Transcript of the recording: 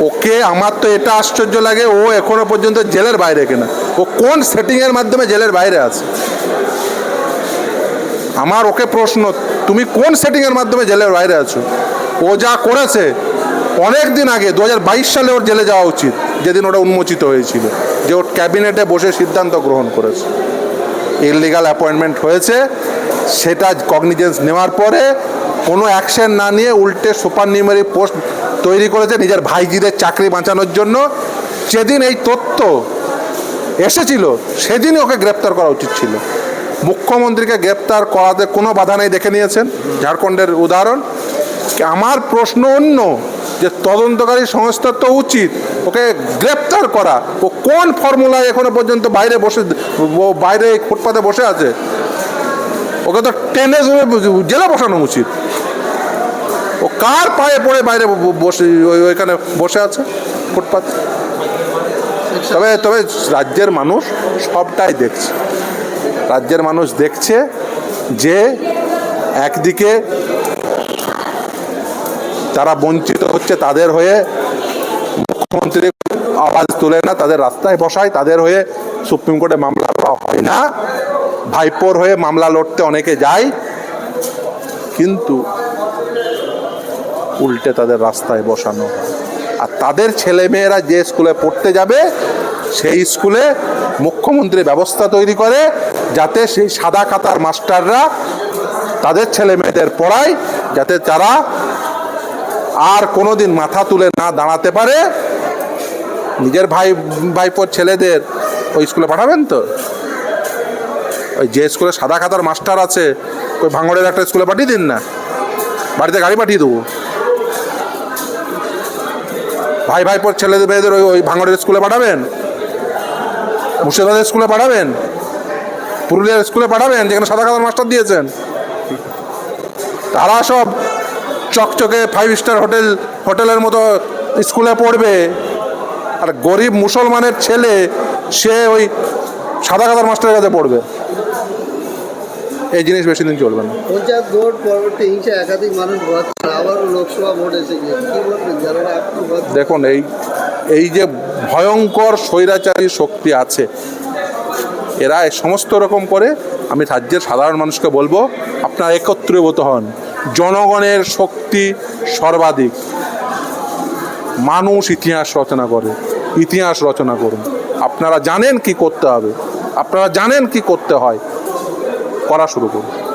ওকে, আমার তো এটা আশ্চর্য লাগে, ও এখনও পর্যন্ত জেলের বাইরে কেনা। ও কোন সেটিংয়ের মাধ্যমে জেলের বাইরে আছে? আমার ওকে প্রশ্ন, তুমি কোন সেটিংয়ের মাধ্যমে জেলের বাইরে আছো? ও যা করেছে অনেক দিন আগে দু হাজার বাইশ সালে ওর জেলে যাওয়া উচিত, যেদিন ওটা উন্মোচিত হয়েছিল, যে ওর ক্যাবিনেটে বসে সিদ্ধান্ত গ্রহণ করেছে। ইলিগাল অ্যাপয়েন্টমেন্ট হয়েছে, সেটা কগনিজেন্স নেওয়ার পরে কোনো অ্যাকশন না নিয়ে উল্টে সুপার নিউমারি পোস্ট তৈরি করেছে নিজের ভাইজিদের চাকরি বাঁচানোর জন্য। যেদিন এই তথ্য এসেছিল, সেদিনই ওকে গ্রেপ্তার করা উচিত ছিল। মুখ্যমন্ত্রীকে গ্রেপ্তার করাতে কোনো বাধা নেই দেখে নিয়েছেন, ঝাড়খণ্ডের উদাহরণ। আমার প্রশ্ন অন্য, যে তদন্তকারী সংস্থার তো উচিত ওকে গ্রেপ্তার করা। ও কোন ফর্মুলায় এখনও পর্যন্ত বাইরে বসে বাইরে ফুটপাতে বসে আছে? ওকে তো টেনে জেলে বসানো উচিত। ও কার পায়ে পড়ে বাইরে বসে ওই- ওইখানে বসে আছে ফুটপাত? তবে তবে রাজ্যের মানুষ সবটাই দেখছে। রাজ্যের মানুষ দেখছে যে একদিকে তারা বঞ্চিত হচ্ছে তাদের হয়ে মুখ্যমন্ত্রী আওয়াজ তোলে না, তাদের রাস্তায় বসায়, তাদের হয়ে সুপ্রিম কোর্টে মামলা করা হয় না। ভাইপোর হয়ে মামলা লড়তে অনেকে যায়, কিন্তু উল্টে তাদের রাস্তায় বসানো আর তাদের ছেলেমেয়েরা যে স্কুলে পড়তে যাবে, সেই স্কুলে মুখ্যমন্ত্রী ব্যবস্থা তৈরি করে, যাতে সেই সাদা খাতার মাস্টাররা তাদের ছেলে মেয়েদের পড়ায়, যাতে তারা আর কোনোদিন মাথা তুলে না দাঁড়াতে পারে। নিজের ভাই, ভাইপোর ছেলেদের ওই স্কুলে পাঠাবেন তো? ওই যে স্কুলে সাদা খাতার মাস্টার আছে, ওই ভাঙড়ের একটা স্কুলে পাঠিয়ে দিন না। বাড়িতে গাড়ি পাঠিয়ে দেবো। ভাই ভাই পর ছেলেদের মেয়েদের ওই ওই ভাঙড়ের স্কুলে পাঠাবেন, মুর্শিদাবাদের স্কুলে পাঠাবেন, পুরুলিয়ার স্কুলে পাঠাবেন, যেখানে সাদা খাতার মাস্টার দিয়েছেন। তারা সব চকচকে ফাইভ স্টার হোটেল হোটেলের মতো স্কুলে পড়বে। আর গরিব মুসলমানের ছেলে, সে ওই সাদা খাতার মাস্টারের কাছে পড়বে। এই জিনিস বেশি দিন চলবে না। পঞ্চায়েত ভোট পরবর্তী হিংসা একাধিক মানুষ আবারও লোকসভা ভোট এসে দেখুন এই এই যে ভয়ঙ্কর স্বৈরাচারী শক্তি আছে এরা সমস্ত রকম করে আমি রাজ্যের সাধারণ মানুষকে বলব আপনারা একত্রীভূত হন। জনগণের শক্তি সর্বাধিক। মানুষ ইতিহাস রচনা করে ইতিহাস রচনা করুন। আপনারা জানেন কি করতে হবে আপনারা জানেন কি করতে হয়। করা শুরু করুন